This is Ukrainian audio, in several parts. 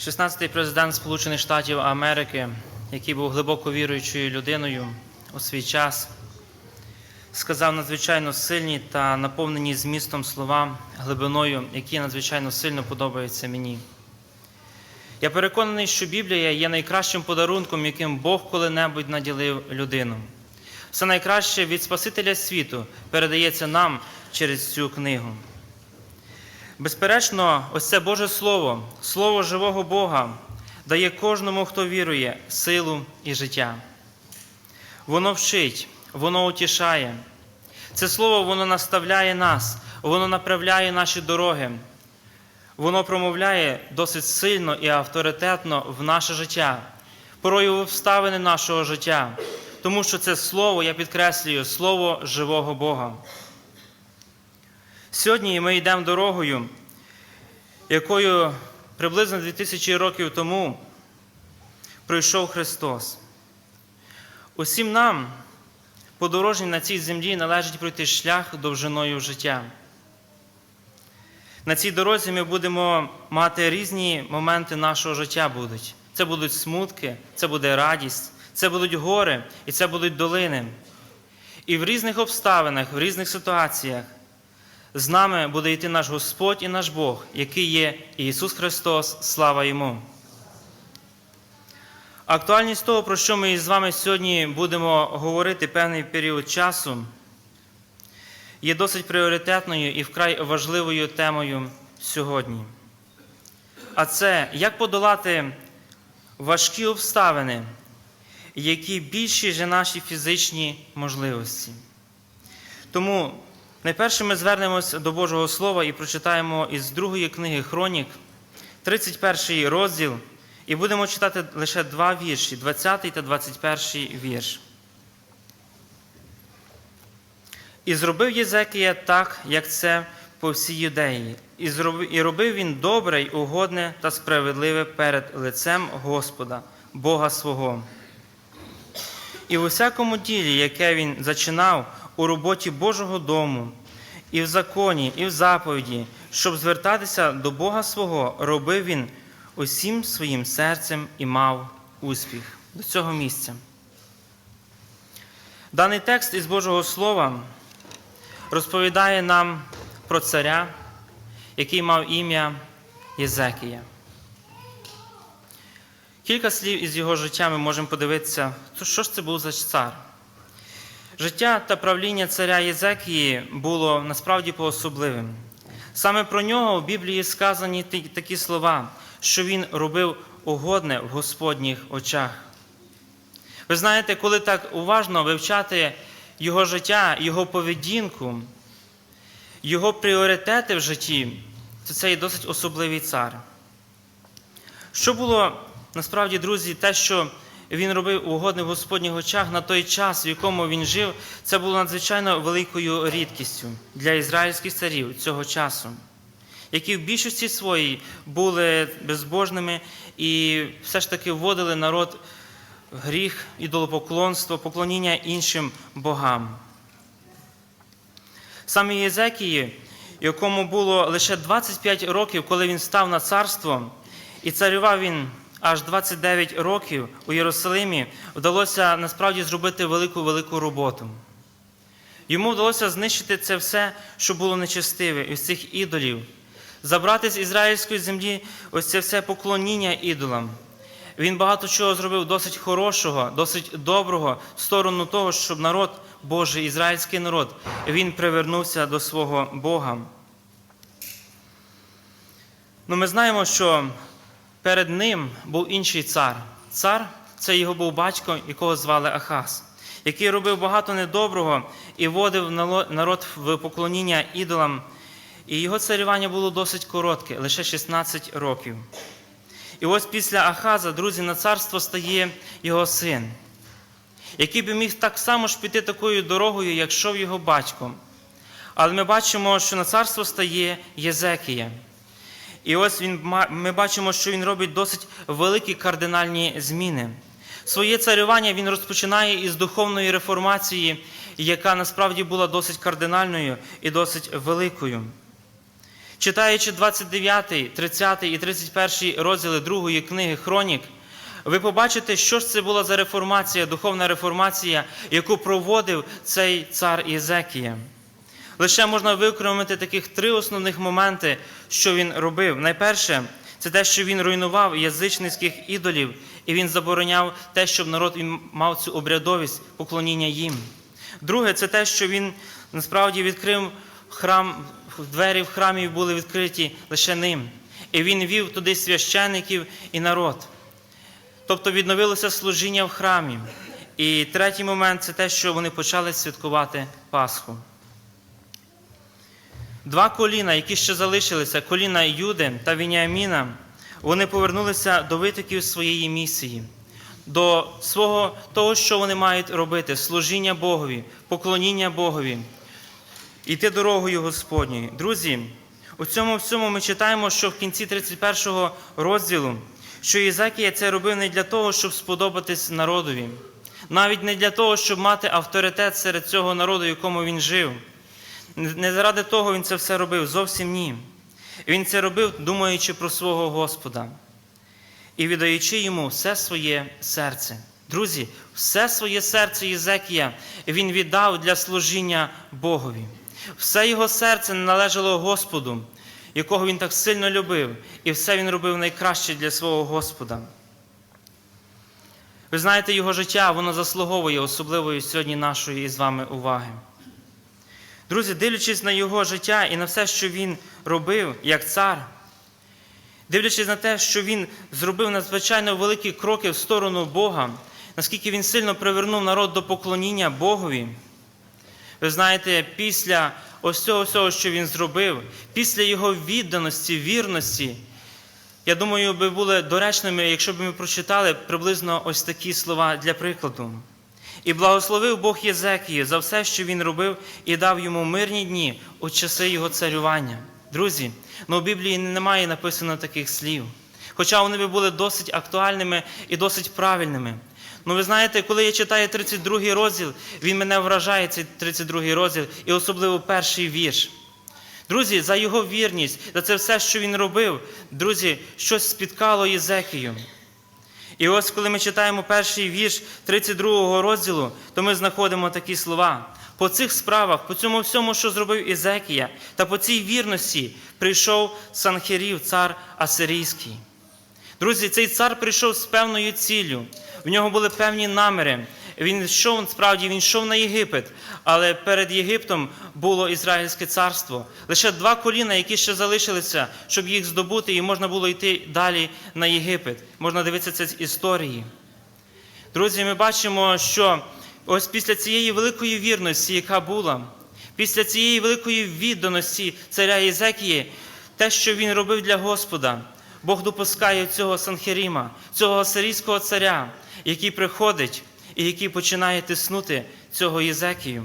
16-й президент Сполучених Штатів Америки, який був глибоко віруючою людиною у свій час, сказав надзвичайно сильні та наповнені змістом слова, глибиною, які надзвичайно сильно подобаються мені. Я переконаний, що Біблія є найкращим подарунком, яким Бог коли-небудь наділив людину. Все найкраще від Спасителя світу передається нам через цю книгу. Безперечно, ось це Боже Слово, Слово живого Бога, дає кожному, хто вірує, силу і життя. Воно вчить, воно утішає. Це слово воно наставляє нас, воно направляє наші дороги. Воно промовляє досить сильно і авторитетно в наше життя, порою в обставини нашого життя, тому що це слово, я підкреслюю, слово живого Бога. Сьогодні ми йдемо дорогою, якою приблизно 2000 років тому пройшов Христос. Усім нам, подорожнім на цій землі, належить пройти шлях довжиною життя. На цій дорозі ми будемо мати різні моменти нашого життя будуть. Це будуть смутки, це буде радість, це будуть гори і це будуть долини. І в різних обставинах, в різних ситуаціях з нами буде йти наш Господь і наш Бог, який є Ісус Христос, слава Йому. Актуальність того, про що ми з вами сьогодні будемо говорити певний період часу, є досить пріоритетною і вкрай важливою темою сьогодні. А це як подолати важкі обставини, які більші за наші фізичні можливості. Тому найперше ми звернемось до Божого Слова і прочитаємо із другої книги Хронік, 31 розділ, і будемо читати лише два вірші, 20 та 21 вірш. І зробив Єзекія так, як це по всій юдеї, і робив він добре й угодне та справедливе перед лицем Господа, Бога свого. І в усякому ділі, яке він зачинав у роботі Божого дому, і в законі, і в заповіді, щоб звертатися до Бога свого, робив він усім своїм серцем і мав успіх до цього місця. Даний текст із Божого Слова розповідає нам про царя, який мав ім'я Єзекія. Кілька слів із його життя ми можемо подивитися, що ж це був за цар. Життя та правління царя Єзекії було насправді поособливим. Саме про нього в Біблії сказані такі слова, що він робив угодне в Господніх очах. Ви знаєте, коли так уважно вивчати його життя, його поведінку, його пріоритети в житті, то це є досить особливий цар. Що було насправді, друзі, те, що він робив угодне в Господніх очах на той час, в якому він жив, це було надзвичайно великою рідкістю для ізраїльських царів цього часу, які в більшості своїй були безбожними і все ж таки вводили народ в гріх, ідолопоклонство, поклоніння іншим богам. Саме Єзекії, якому було лише 25 років, коли він став на царство, і царював він аж 29 років у Єрусалимі, вдалося насправді зробити велику-велику роботу. Йому вдалося знищити це все, що було нечестиве, із цих ідолів, забрати з ізраїльської землі ось це все поклоніння ідолам. Він багато чого зробив досить хорошого, досить доброго в сторону того, щоб народ Божий, ізраїльський народ, він привернувся до свого Бога. Ну, ми знаємо, що перед ним був інший цар. Цар це його був батько, якого звали Ахаз, який робив багато недоброго і вводив нало- народ в поклоніння ідолам. І його царювання було досить коротке, лише 16 років. І ось після Ахаза, друзі, на царство стає його син, який би міг так само ж піти такою дорогою, як йшов його батько. Але ми бачимо, що на царство стає Єзекія. І ось він, ми бачимо, що він робить досить великі кардинальні зміни. Своє царювання він розпочинає із духовної реформації, яка насправді була досить кардинальною і досить великою. Читаючи 29, 30 і 31 розділи другої книги Хронік, ви побачите, що ж це була за реформація, духовна реформація, яку проводив цей цар Єзекія. Лише можна викремити таких три основних моменти, що він робив. Найперше, це те, що він руйнував язичницьких ідолів, і він забороняв те, щоб народ мав цю обрядовість поклоніння їм. Друге, це те, що він насправді відкрив храм, двері в храмі були відкриті лише ним. І він вів туди священиків і народ. Тобто відновилося служіння в храмі. І третій момент це те, що вони почали святкувати Пасху. Два коліна, які ще залишилися, коліна Юди та Вініаміна, вони повернулися до витоків своєї місії, до свого того, що вони мають робити: служіння Богові, поклоніння Богові, іти дорогою Господньою. Друзі, у цьому всьому ми читаємо, що в кінці 31 розділу, що Єзекія це робив не для того, щоб сподобатись народові, навіть не для того, щоб мати авторитет серед цього народу, якому він жив. Не заради того він це все робив, зовсім ні. Він це робив, думаючи про свого Господа і віддаючи йому все своє серце. Друзі, все своє серце Єзекія він віддав для служіння Богові. Все його серце належало Господу, якого він так сильно любив, і все він робив найкраще для свого Господа. Ви знаєте, його життя, воно заслуговує особливої сьогодні нашої із вами уваги. Друзі, дивлячись на його життя і на все, що він робив як цар, дивлячись на те, що він зробив надзвичайно великі кроки в сторону Бога, наскільки він сильно привернув народ до поклоніння Богові. Ви знаєте, після ось цього всього, що він зробив, після його відданості, вірності, я думаю, би були доречними, якщо б ми прочитали приблизно ось такі слова для прикладу. І благословив Бог Єзекію за все, що він робив, і дав йому мирні дні у часи його царювання. Друзі, ну в Біблії немає написано таких слів. Хоча вони би були досить актуальними і досить правильними. Ну, ви знаєте, коли я читаю 32-й розділ, він мене вражає, цей 32 розділ, і особливо перший вірш. Друзі, за його вірність, за це все, що він робив, друзі, щось спіткало Єзекію. І ось коли ми читаємо перший вірш 32 розділу, то ми знаходимо такі слова. По цих справах, по цьому всьому, що зробив Ізекія, та по цій вірності прийшов Санхерів, цар Асирійський. Друзі, цей цар прийшов з певною ціллю. В нього були певні наміри. Він йшов, справді, він йшов на Єгипет, але перед Єгиптом було Ізраїльське царство. Лише два коліна, які ще залишилися, щоб їх здобути, і можна було йти далі на Єгипет. Можна дивитися це з історії. Друзі, ми бачимо, що ось після цієї великої вірності, яка була, після цієї великої відданості царя Єзекії, те, що він робив для Господа, Бог допускає цього Санхеріма, цього асирійського царя, який приходить і який починає тиснути цього Єзекію.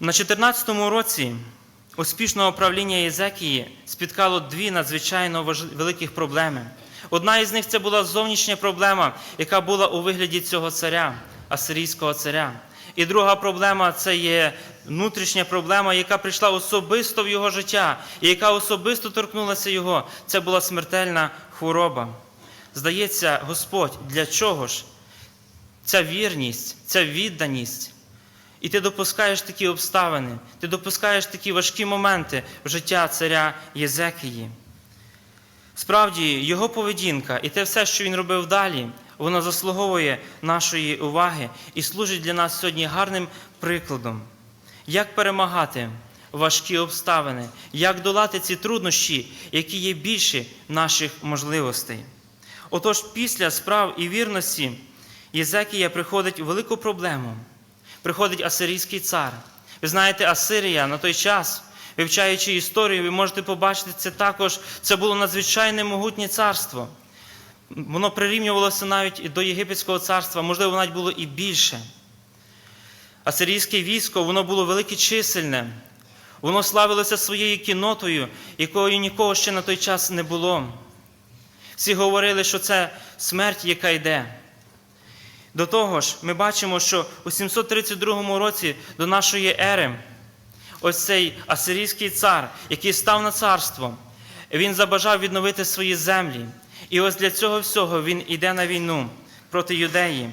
На 14-му році успішного правління Єзекії спіткало дві надзвичайно великих проблеми. Одна із них це була зовнішня проблема, яка була у вигляді цього царя, асирійського царя. І друга проблема це є внутрішня проблема, яка прийшла особисто в його життя, і яка особисто торкнулася його. Це була смертельна хвороба. Здається, Господь, для чого ж ця вірність, ця відданість? І ти допускаєш такі обставини, ти допускаєш такі важкі моменти в життя царя Єзекії. Справді, його поведінка і те все, що він робив далі, воно заслуговує нашої уваги і служить для нас сьогодні гарним прикладом, як перемагати важкі обставини, як долати ці труднощі, які є більші наших можливостей. Отож, після справ і вірності Єзекія приходить велику проблему. Приходить асирійський цар. Ви знаєте, Асирія на той час, вивчаючи історію, ви можете побачити це також. Це було надзвичайне могутнє царство. Воно прирівнювалося навіть до Єгипетського царства, можливо, навіть було і більше. Асирійське військо, воно було велике чисельне, воно славилося своєю кінотою, якої нікого ще на той час не було. Всі говорили, що це смерть, яка йде. До того ж, ми бачимо, що у 732 році до нашої ери ось цей асирійський цар, який став на царство, він забажав відновити свої землі. І ось для цього всього він йде на війну проти юдеї.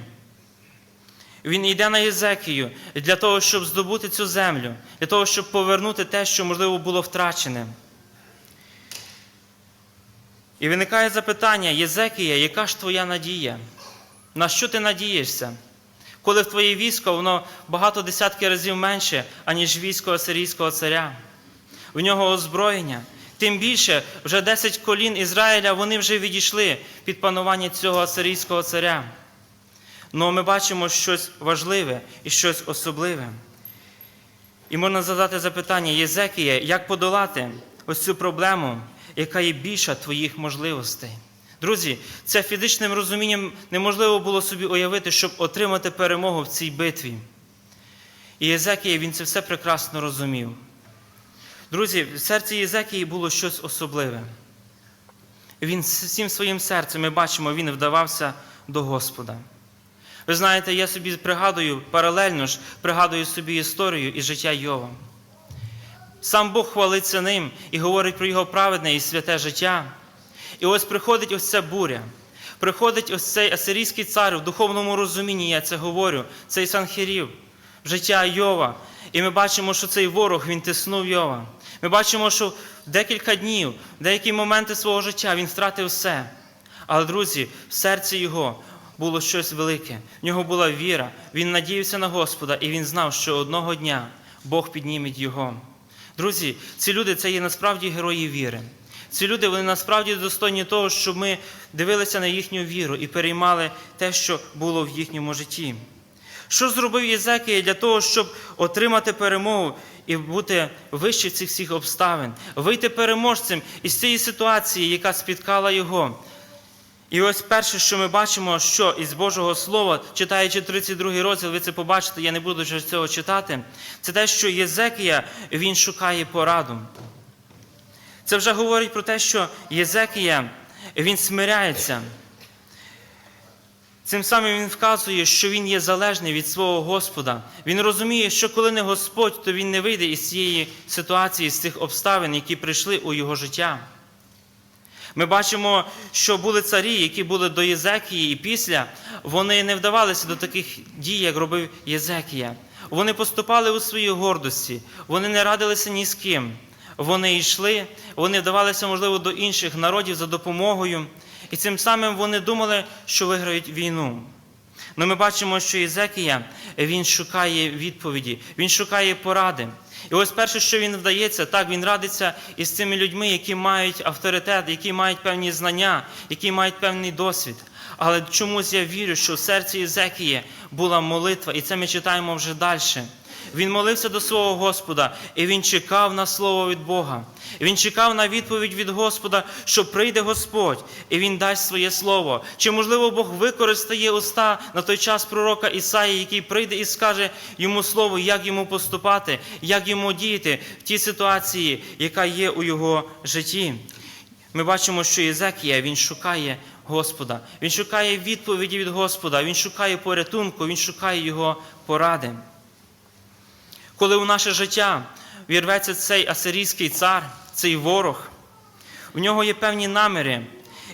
Він йде на Єзекію для того, щоб здобути цю землю, для того, щоб повернути те, що, можливо, було втрачене. І виникає запитання, Єзекія, яка ж твоя надія? На що ти надієшся? Коли в твоє військо воно багато десятки разів менше, аніж військо асирійського царя. В нього озброєння. Тим більше, вже 10 колін Ізраїля вони вже відійшли під панування цього асирійського царя. Ну ми бачимо щось важливе і щось особливе. І можна задати запитання, Єзекія, як подолати ось цю проблему, яка є більша твоїх можливостей? Друзі, це фізичним розумінням неможливо було собі уявити, щоб отримати перемогу в цій битві. І Єзекія він це все прекрасно розумів. Друзі, в серці Єзекії було щось особливе. Він всім своїм серцем, ми бачимо, він вдавався до Господа. Ви знаєте, я собі пригадую, паралельно ж пригадую собі історію і життя Йова. Сам Бог хвалиться ним і говорить про його праведне і святе життя. І ось приходить ось ця буря. Приходить ось цей асирійський цар в духовному розумінні, я це говорю, цей Санхірів, життя Йова. І ми бачимо, що цей ворог він тиснув Йова. Ми бачимо, що декілька днів, деякі моменти свого життя він втратив все. Але, друзі, в серці його було щось велике. В нього була віра, він надіявся на Господа, і він знав, що одного дня Бог підніметь його. Друзі, ці люди це є насправді герої віри. Ці люди вони насправді достойні того, щоб ми дивилися на їхню віру і переймали те, що було в їхньому житті. Що зробив Єзекія для того, щоб отримати перемогу і бути вище цих всіх обставин, вийти переможцем із цієї ситуації, яка спіткала його? І ось перше, що ми бачимо, що із Божого Слова, читаючи 32 розділ, ви це побачите, я не буду вже цього читати, це те, що Єзекія він шукає пораду. Це вже говорить про те, що Єзекія він смиряється. Цим самим він вказує, що він є залежний від свого Господа. Він розуміє, що коли не Господь, то він не вийде із цієї ситуації, з цих обставин, які прийшли у його життя. Ми бачимо, що були царі, які були до Єзекії, і після вони не вдавалися до таких дій, як робив Єзекія. Вони поступали у своїй гордості, вони не радилися ні з ким. Вони йшли, вони вдавалися, можливо, до інших народів за допомогою, і цим самим вони думали, що виграють війну. Но ми бачимо, що Єзекія він шукає відповіді, він шукає поради. І ось перше, що він вдається, так він радиться із цими людьми, які мають авторитет, які мають певні знання, які мають певний досвід. Але чомусь я вірю, що в серці Єзекії була молитва, і це ми читаємо вже далі. Він молився до свого Господа, і він чекав на слово від Бога. Він чекав на відповідь від Господа, що прийде Господь, і Він дасть своє слово. Чи, можливо, Бог використає уста на той час пророка Ісаї, який прийде і скаже йому слово, як йому поступати, як йому діяти в тій ситуації, яка є у його житті. Ми бачимо, що Єзекія він шукає Господа, він шукає відповіді від Господа, він шукає порятунку, він шукає його поради. Коли у наше життя вірветься цей асирійський цар, цей ворог, у нього є певні наміри.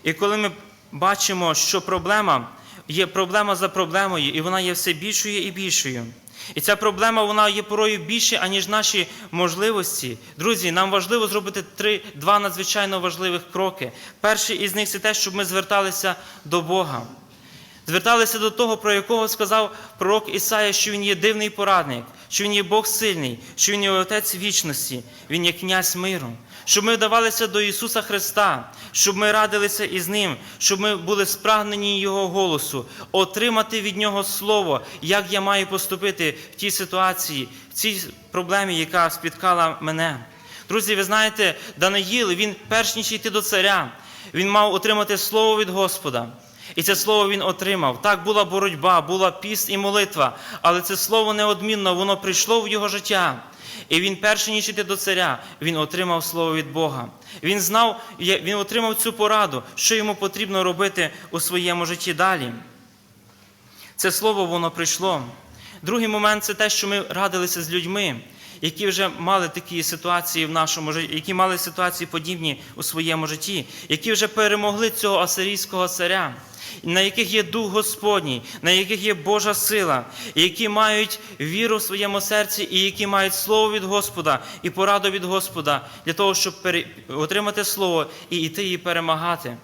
І коли ми бачимо, що проблема є проблема за проблемою, і вона є все більшою і більшою. І ця проблема вона є порою більше, аніж наші можливості. Друзі, нам важливо зробити три, два надзвичайно важливих кроки. Перший із них це те, щоб ми зверталися до Бога. Зверталися до того, про якого сказав пророк Ісая, що він є дивний порадник, що він є Бог сильний, що він є Отець вічності, Він є князь миру. Щоб ми вдавалися до Ісуса Христа, щоб ми радилися із Ним, щоб ми були спрагнені Його голосу, отримати від Нього Слово, як я маю поступити в тій ситуації, в цій проблемі, яка спіткала мене. Друзі, ви знаєте, Даниїл, він перш ніж йти до царя, він мав отримати слово від Господа. І це слово він отримав. Так була боротьба, була піст і молитва, але це слово неодмінно, воно прийшло в його життя. І він, перший ніж іти до царя, він отримав слово від Бога. Він знав, він отримав цю пораду, що йому потрібно робити у своєму житті далі. Це слово воно прийшло. Другий момент це те, що ми радилися з людьми, які вже мали такі ситуації в нашому житті, які мали ситуації подібні у своєму житті, які вже перемогли цього асирійського царя, на яких є дух Господній, на яких є Божа сила, які мають віру в своєму серці, і які мають слово від Господа і пораду від Господа для того, щоб отримати слово і йти і перемагати.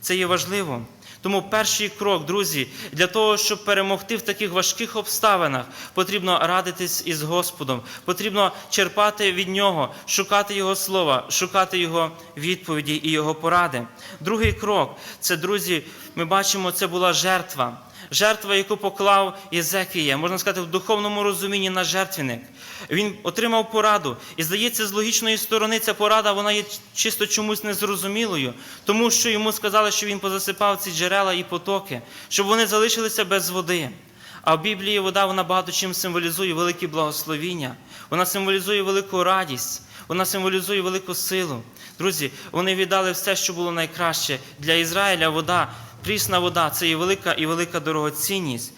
Це є важливо. Тому перший крок, друзі, для того, щоб перемогти в таких важких обставинах, потрібно радитись із Господом, потрібно черпати від Нього, шукати Його слова, шукати Його відповіді і Його поради. Другий крок це, друзі, ми бачимо, це була жертва. Жертва, яку поклав Єзекія, можна сказати, в духовному розумінні на жертвенник. Він отримав пораду. І здається, з логічної сторони ця порада вона є чисто чомусь незрозумілою, тому що йому сказали, що він позасипав ці джерела і потоки, щоб вони залишилися без води. А в Біблії вода вона багато чим символізує велике благословіння, вона символізує велику радість, вона символізує велику силу. Друзі, вони віддали все, що було найкраще для Ізраїля. Вода, прісна вода це є велика і велика дорогоцінність.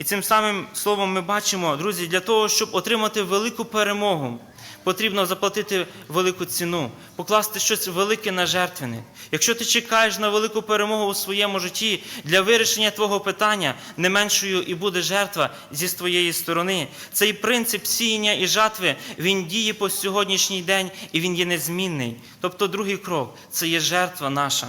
І цим самим словом ми бачимо, друзі, для того, щоб отримати велику перемогу, потрібно заплатити велику ціну, покласти щось велике на жертвенник. Якщо ти чекаєш на велику перемогу у своєму житті для вирішення твого питання, не меншою і буде жертва зі твоєї сторони. Цей принцип сіяння і жатви він діє по сьогоднішній день і він є незмінний. Тобто, другий крок це є жертва наша.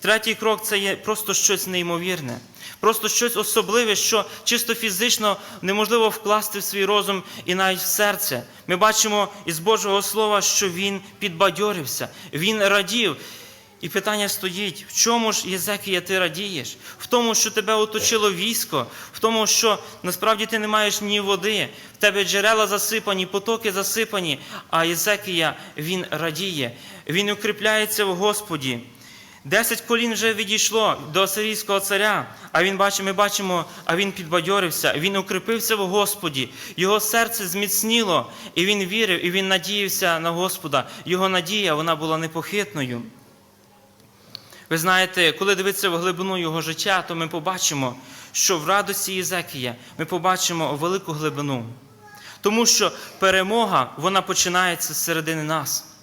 Третій крок це є просто щось неймовірне, просто щось особливе, що чисто фізично неможливо вкласти в свій розум і навіть в серце. Ми бачимо із Божого Слова, що він підбадьорився, він радів. І питання стоїть: в чому ж Єзекія ти радієш? В тому, що тебе оточило військо, в тому, що насправді ти не маєш ні води, в тебе джерела засипані, потоки засипані, а Єзекія він радіє, він укріпляється в Господі. Десять колін вже відійшло до асирійського царя, а він бачимо, ми бачимо, а він підбадьорився, він укріпився в Господі, його серце зміцніло, і він вірив, і він надіявся на Господа. Його надія вона була непохитною. Ви знаєте, коли дивитися в глибину його життя, то ми побачимо, що в радості Єзекія ми побачимо велику глибину. Тому що перемога вона починається з середини нас.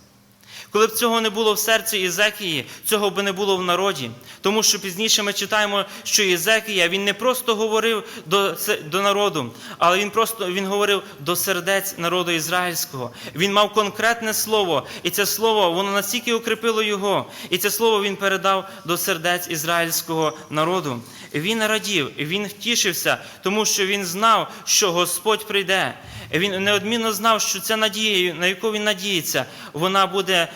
Коли б цього не було в серці Єзекії, цього б не було в народі. Тому що пізніше ми читаємо, що Єзекія він не просто говорив до, до народу, але він просто він говорив до сердець народу ізраїльського. Він мав конкретне слово, і це слово воно настільки укріпило його, і це слово він передав до сердець ізраїльського народу. Він радів, він втішився, тому що він знав, що Господь прийде. Він неодмінно знав, що ця надія, на яку він надіється, вона буде,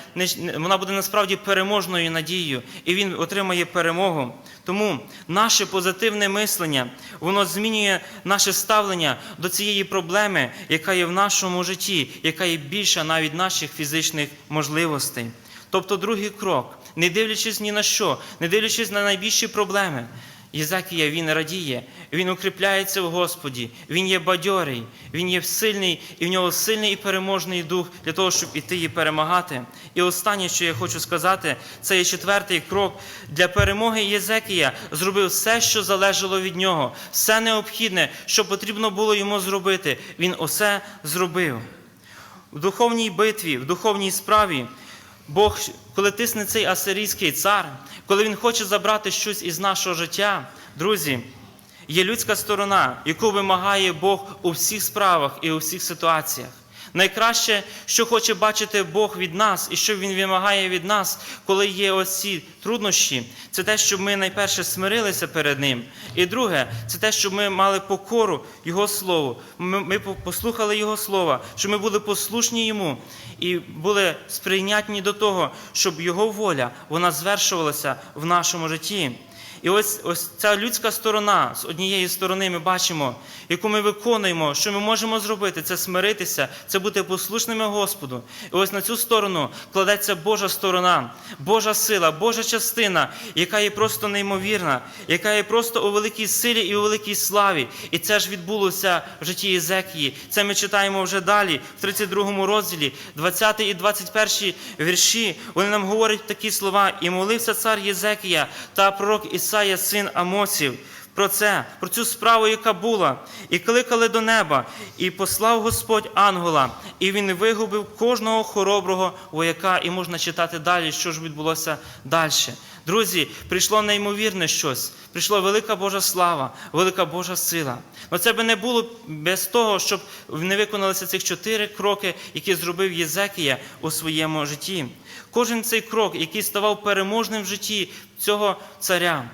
вона буде насправді переможною надією, і він отримає перемогу. Тому наше позитивне мислення, воно змінює наше ставлення до цієї проблеми, яка є в нашому житті, яка є більша навіть наших фізичних можливостей. Тобто, другий крок, не дивлячись ні на що, не дивлячись на найбільші проблеми. Єзекія він радіє, він укріпляється в Господі, він є бадьорий, він є сильний, і в нього сильний і переможний дух для того, щоб іти і перемагати. І останнє, що я хочу сказати, це є четвертий крок. Для перемоги Єзекія зробив все, що залежало від нього, все необхідне, що потрібно було йому зробити. Він усе зробив. В духовній битві, в духовній справі Бог, коли тисне цей асирійський цар, коли він хоче забрати щось із нашого життя, друзі, є людська сторона, яку вимагає Бог у всіх справах і у всіх ситуаціях. Найкраще, що хоче бачити Бог від нас і що Він вимагає від нас, коли є оці труднощі, це те, щоб ми найперше смирилися перед Ним. І друге, це те, щоб ми мали покору Його Слову. Ми, послухали Його Слова, щоб ми були послушні Йому і були сприйнятні до того, щоб Його воля вона звершувалася в нашому житті. І ось, ось ця людська сторона, з однієї сторони ми бачимо, яку ми виконуємо, що ми можемо зробити, це смиритися, це бути послушними Господу. І ось на цю сторону кладеться Божа сторона, Божа сила, Божа частина, яка є просто неймовірна, яка є просто у великій силі і у великій славі. І це ж відбулося в житті Єзекії. Це ми читаємо вже далі, в 32 розділі, 20 і 21 вірші. Вони нам говорять такі слова: і молився цар Єзекія та пророк Ісая, син Амосів, про це, про цю справу, яка була, і кликали до неба, і послав Господь ангела, і він вигубив кожного хороброго вояка, і можна читати далі, що ж відбулося далі. Друзі, прийшло неймовірне щось, прийшла велика Божа слава, велика Божа сила. Але це би не було без того, щоб не виконалися цих чотири кроки, які зробив Єзекія у своєму житті. Кожен цей крок, який ставав переможним в житті цього царя,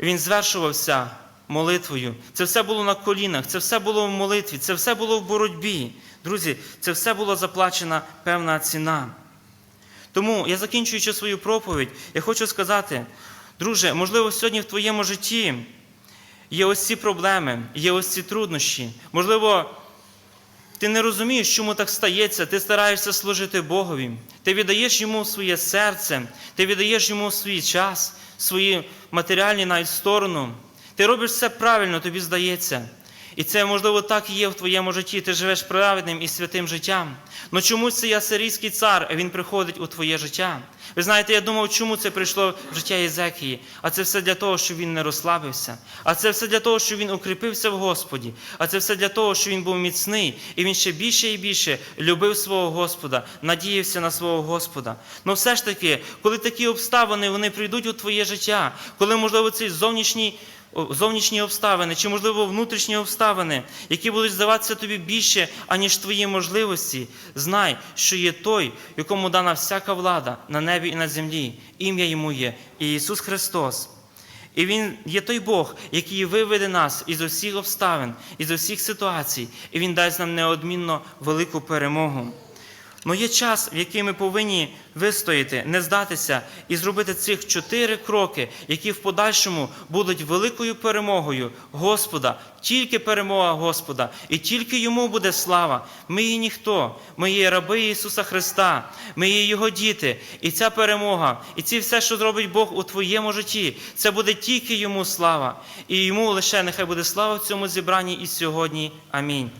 він звершувався молитвою. Це все було на колінах, це все було в молитві, це все було в боротьбі. Друзі, це все була заплачена певна ціна. Тому я закінчуючи свою проповідь, я хочу сказати, друже, можливо, сьогодні в твоєму житті є ось ці проблеми, є ось ці труднощі. Можливо, ти не розумієш, чому так стається, ти стараєшся служити Богові, ти віддаєш йому своє серце, ти віддаєш йому свій час, свої матеріальні навіть сторону. Ти робиш все правильно, тобі здається. І це, можливо, так і є в твоєму житті. Ти живеш праведним і святим життям. Но чомусь цей асирійський цар, він приходить у твоє життя. Ви знаєте, я думав, чому це прийшло в життя Єзекії. А це все для того, щоб він не розслабився. А це все для того, щоб він укріпився в Господі. А це все для того, щоб він був міцний. І він ще більше і більше любив свого Господа, надіявся на свого Господа. Ну все ж таки, коли такі обставини вони прийдуть у твоє життя, коли, можливо, цей зовнішній зовнішні обставини, чи, можливо, внутрішні обставини, які будуть здаватися тобі більше, аніж твої можливості, знай, що є той, якому дана всяка влада на небі і на землі. Ім'я йому є Ісус Христос. І Він є той Бог, який виведе нас із усіх обставин, із усіх ситуацій, і Він дасть нам неодмінно велику перемогу. Но є час, в який ми повинні вистояти, не здатися і зробити цих чотири кроки, які в подальшому будуть великою перемогою Господа, тільки перемога Господа, і тільки йому буде слава. Ми є ніхто, ми є раби Ісуса Христа, ми є Його діти. І ця перемога, і це все, що зробить Бог у твоєму житті, це буде тільки йому слава. І йому лише нехай буде слава в цьому зібранні і сьогодні. Амінь.